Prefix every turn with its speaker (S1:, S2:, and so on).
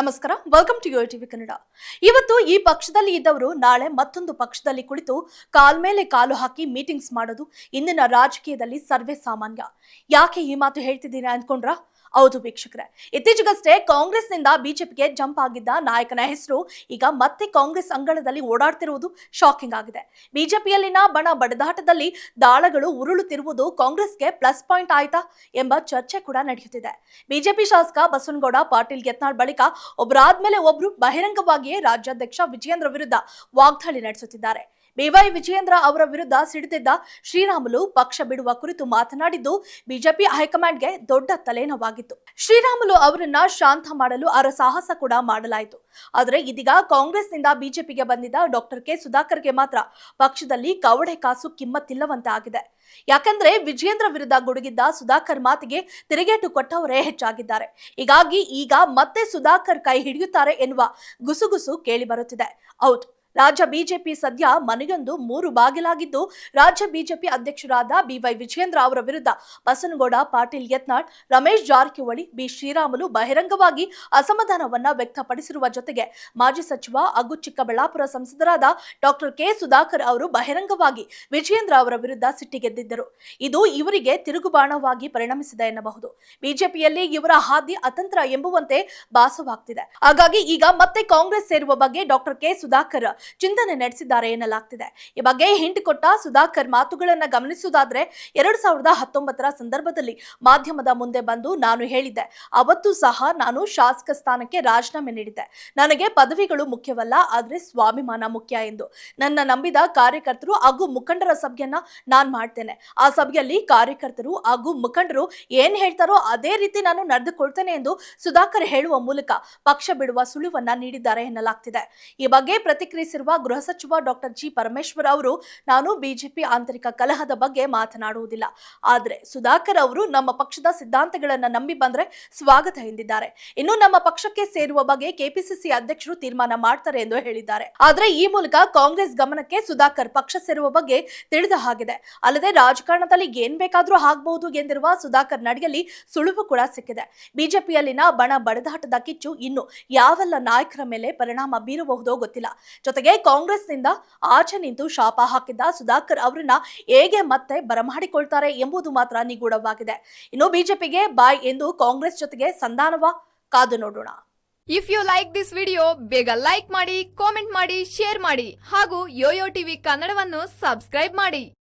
S1: ನಮಸ್ಕಾರ. Welcome to Yuva TV Kannada ಇವತ್ತು ಈ ಪಕ್ಷದಲ್ಲಿ ಇದ್ದವರು ನಾಳೆ ಮತ್ತೊಂದು ಪಕ್ಷದಲ್ಲಿ ಕುಳಿತು ಕಾಲ್ ಮೇಲೆ ಕಾಲು ಹಾಕಿ ಮೀಟಿಂಗ್ಸ್ ಮಾಡೋದು ಇಂದಿನ ರಾಜಕೀಯದಲ್ಲಿ ಸರ್ವೇ ಸಾಮಾನ್ಯ. ಯಾಕೆ ಈ ಮಾತು ಹೇಳ್ತಿದ್ದೀನಿ ಅಂದ್ಕೊಂಡ್ರ? ಹೌದು ವೀಕ್ಷಕರೇ. ಇತ್ತೀಚೆಗಷ್ಟೇ ಕಾಂಗ್ರೆಸ್ನಿಂದ ಬಿಜೆಪಿಗೆ ಜಂಪ್ ಆಗಿದ್ದ ನಾಯಕನ ಹೆಸರು ಈಗ ಮತ್ತೆ ಕಾಂಗ್ರೆಸ್ ಅಂಗಳದಲ್ಲಿ ಓಡಾಡ್ತಿರುವುದು ಶಾಕಿಂಗ್ ಆಗಿದೆ. ಬಿಜೆಪಿಯಲ್ಲಿನ ಬಣ ಬಡದಾಟದಲ್ಲಿ ದಾಳಗಳು ಉರುಳುತ್ತಿರುವುದು ಕಾಂಗ್ರೆಸ್ಗೆ ಪ್ಲಸ್ ಪಾಯಿಂಟ್ ಆಯ್ತಾ ಎಂಬ ಚರ್ಚೆ ಕೂಡ ನಡೆಯುತ್ತಿದೆ. ಬಿಜೆಪಿ ಶಾಸಕ ಬಸವನಗೌಡ ಪಾಟೀಲ್ ಯತ್ನಾಳ್ ಬಳಿಕ ಒಬ್ಬರಾದ್ಮೇಲೆ ಒಬ್ರು ಬಹಿರಂಗವಾಗಿಯೇ ರಾಜ್ಯಾಧ್ಯಕ್ಷ ವಿಜಯೇಂದ್ರ ವಿರುದ್ಧ ವಾಗ್ದಾಳಿ ನಡೆಸುತ್ತಿದ್ದಾರೆ. ಬಿವೈ ವಿಜಯೇಂದ್ರ ಅವರ ವಿರುದ್ಧ ಸಿಡಿದಿದ್ದ ಶ್ರೀರಾಮುಲು ಪಕ್ಷ ಬಿಡುವ ಕುರಿತು ಮಾತನಾಡಿದ್ದು, ಬಿಜೆಪಿ ಹೈಕಮಾಂಡ್ಗೆ ದೊಡ್ಡ ತಲೆನೋವಾಗಿತ್ತು. ಶ್ರೀರಾಮುಲು ಅವರನ್ನ ಶಾಂತ ಮಾಡಲು ಅವರ ಸಾಹಸ ಕೂಡ ಮಾಡಲಾಯಿತು. ಆದರೆ ಇದೀಗ ಕಾಂಗ್ರೆಸ್ನಿಂದ ಬಿಜೆಪಿಗೆ ಬಂದಿದ್ದ ಡಾಕ್ಟರ್ ಕೆ ಸುಧಾಕರ್ಗೆ ಮಾತ್ರ ಪಕ್ಷದಲ್ಲಿ ಕವಡೆ ಕಾಸು ಕಿಮ್ಮತ್ತಿಲ್ಲವಂತೆ ಆಗಿದೆ ಯಾಕಂದ್ರೆ ವಿಜಯೇಂದ್ರ ವಿರುದ್ಧ ಗುಡುಗಿದ್ದ ಸುಧಾಕರ್ ಮಾತಿಗೆ ತಿರುಗೇಟು ಕೊಟ್ಟವರೇ ಹೆಚ್ಚಾಗಿದ್ದಾರೆ. ಹೀಗಾಗಿ ಈಗ ಮತ್ತೆ ಸುಧಾಕರ್ ಕೈ ಹಿಡಿಯುತ್ತಾರೆ ಎನ್ನುವ ಗುಸುಗುಸು ಕೇಳಿ ಬರುತ್ತಿದೆ. ಹೌದು ರಾಜ್ಯ ಬಿಜೆಪಿ ಸದ್ಯ ಮನೆಯೊಂದು ಮೂರು ಬಾಗಿಲಾಗಿದ್ದು, ರಾಜ್ಯ ಬಿಜೆಪಿ ಅಧ್ಯಕ್ಷರಾದ ಬಿವೈ ವಿಜಯೇಂದ್ರ ಅವರ ವಿರುದ್ಧ ಬಸನಗೌಡ, ಪಾಟೀಲ್ ಯತ್ನಾಳ್, ರಮೇಶ್ ಜಾರಕಿಹೊಳಿ, ಬಿ. ಶ್ರೀರಾಮುಲು ಬಹಿರಂಗವಾಗಿ ಅಸಮಾಧಾನವನ್ನ ವ್ಯಕ್ತಪಡಿಸಿರುವ ಜೊತೆಗೆ ಮಾಜಿ ಸಚಿವ ಅಗು ಚಿಕ್ಕಬಳ್ಳಾಪುರ ಸಂಸದರಾದ ಡಾಕ್ಟರ್ ಕೆ. ಸುಧಾಕರ್ ಅವರು ಬಹಿರಂಗವಾಗಿ ವಿಜಯೇಂದ್ರ ಅವರ ವಿರುದ್ಧ ಸಿಟ್ಟಿಗೆದ್ದಿದ್ದರು ಇದು ಇವರಿಗೆ ತಿರುಗುಬಾಣವಾಗಿ ಪರಿಣಮಿಸಿದೆ ಎನ್ನಬಹುದು. ಬಿಜೆಪಿಯಲ್ಲಿ ಇವರ ಹಾದಿ ಅತಂತ್ರ ಎಂಬುವಂತೆ ಭಾಸವಾಗ್ತಿದೆ. ಹಾಗಾಗಿ ಈಗ ಮತ್ತೆ ಕಾಂಗ್ರೆಸ್ ಸೇರುವ ಬಗ್ಗೆ ಡಾಕ್ಟರ್ ಕೆ. ಸುಧಾಕರ್ ಚಿಂತನೆ ನಡೆಸಿದ್ದಾರೆ ಎನ್ನಲಾಗ್ತಿದೆ. ಈ ಬಗ್ಗೆ ಹಿಂಟ್ ಕೊಟ್ಟ ಸುಧಾಕರ್ ಮಾತುಗಳನ್ನು ಗಮನಿಸುವುದಾದ್ರೆ, ಎರಡ್ ಸಾವಿರದ ಹತ್ತೊಂಬತ್ತರ ಸಂದರ್ಭದಲ್ಲಿ ಮಾಧ್ಯಮದ ಮುಂದೆ ಬಂದು ನಾನು ಹೇಳಿದ್ದೆ. ಅವತ್ತು ಸಹ ನಾನು ಶಾಸಕ ಸ್ಥಾನಕ್ಕೆ ರಾಜೀನಾಮೆ ನೀಡಿದ್ದೆ. ನನಗೆ ಪದವಿಗಳು ಮುಖ್ಯವಲ್ಲ, ಆದರೆ ಸ್ವಾಭಿಮಾನ ಮುಖ್ಯ ಎಂದು. ನನ್ನ ನಂಬಿದ ಕಾರ್ಯಕರ್ತರು ಹಾಗೂ ಮುಖಂಡರ ಸಭೆಯನ್ನ ನಾನು ಮಾಡ್ತೇನೆ. ಆ ಸಭೆಯಲ್ಲಿ ಕಾರ್ಯಕರ್ತರು ಹಾಗೂ ಮುಖಂಡರು ಏನ್ ಹೇಳ್ತಾರೋ ಅದೇ ರೀತಿ ನಾನು ನಡೆದುಕೊಳ್ತೇನೆ ಎಂದು ಸುಧಾಕರ್ ಹೇಳುವ ಮೂಲಕ ಪಕ್ಷ ಬಿಡುವ ಸುಳಿವನ್ನ ನೀಡಿದ್ದಾರೆ ಎನ್ನಲಾಗ್ತಿದೆ. ಈ ಬಗ್ಗೆ ಪ್ರತಿಕ್ರಿಯಿಸಿರುವ ಗೃಹ ಸಚಿವ ಡಾಕ್ಟರ್ ಜಿ ಪರಮೇಶ್ವರ್ ಅವರು, ನಾನು ಬಿಜೆಪಿ ಆಂತರಿಕ ಕಲಹದ ಬಗ್ಗೆ ಮಾತನಾಡುವುದಿಲ್ಲ. ಆದರೆ ಸುಧಾಕರ್ ಅವರು ನಮ್ಮ ಪಕ್ಷದ ಸಿದ್ಧಾಂತಗಳನ್ನು ನಂಬಿ ಬಂದ್ರೆ ಸ್ವಾಗತ ಎಂದಿದ್ದಾರೆ. ಇನ್ನು ನಮ್ಮ ಪಕ್ಷಕ್ಕೆ ಸೇರುವ ಬಗ್ಗೆ ಕೆಪಿಸಿಸಿ ಅಧ್ಯಕ್ಷರು ತೀರ್ಮಾನ ಮಾಡ್ತಾರೆ ಎಂದು ಹೇಳಿದ್ದಾರೆ. ಆದರೆ ಈ ಮೂಲಕ ಕಾಂಗ್ರೆಸ್ ಗಮನಕ್ಕೆ ಸುಧಾಕರ್ ಪಕ್ಷ ಸೇರುವ ಬಗ್ಗೆ ತಿಳಿದ ಹಾಗಿದೆ. ಅಲ್ಲದೆ ರಾಜಕಾರಣದಲ್ಲಿ ಏನ್ ಬೇಕಾದ್ರೂ ಆಗಬಹುದು ಎಂದಿರುವ ಸುಧಾಕರ್ ನಡೆಯಲ್ಲಿ ಸುಳಿವು ಕೂಡ ಸಿಕ್ಕಿದೆ. ಬಿಜೆಪಿಯಲ್ಲಿನ ಬಣ ಬಡದಾಟದ ಕಿಚ್ಚು ಇನ್ನು ಯಾವೆಲ್ಲ ನಾಯಕರ ಮೇಲೆ ಪರಿಣಾಮ ಬೀರಬಹುದೋ ಗೊತ್ತಿಲ್ಲ. ಜೊತೆಗೆ ಕಾಂಗ್ರೆಸ್ನಿಂದ ಆಚೆ ನಿಂತು ಶಾಪ ಹಾಕಿದ್ದ ಸುಧಾಕರ್ ಅವರನ್ನ ಹೇಗೆ ಮತ್ತೆ ಬರಮಾಡಿಕೊಳ್ತಾರೆ ಎಂಬುದು ಮಾತ್ರ ನಿಗೂಢವಾಗಿದೆ. ಇನ್ನು ಬಿಜೆಪಿಗೆ ಬಾಯ್ ಎಂದು ಕಾಂಗ್ರೆಸ್ ಜೊತೆಗೆ ಸಂಧಾನವ ಕಾದು ನೋಡೋಣ.
S2: If you like this video ಬೇಗ ಲೈಕ್ ಮಾಡಿ ಕಾಮೆಂಟ್ ಮಾಡಿ ಶೇರ್ ಮಾಡಿ ಹಾಗೂ ಯೋಯೋ ಟಿವಿ ಕನ್ನಡವನ್ನು ಸಬ್ಸ್ಕ್ರೈಬ್ ಮಾಡಿ.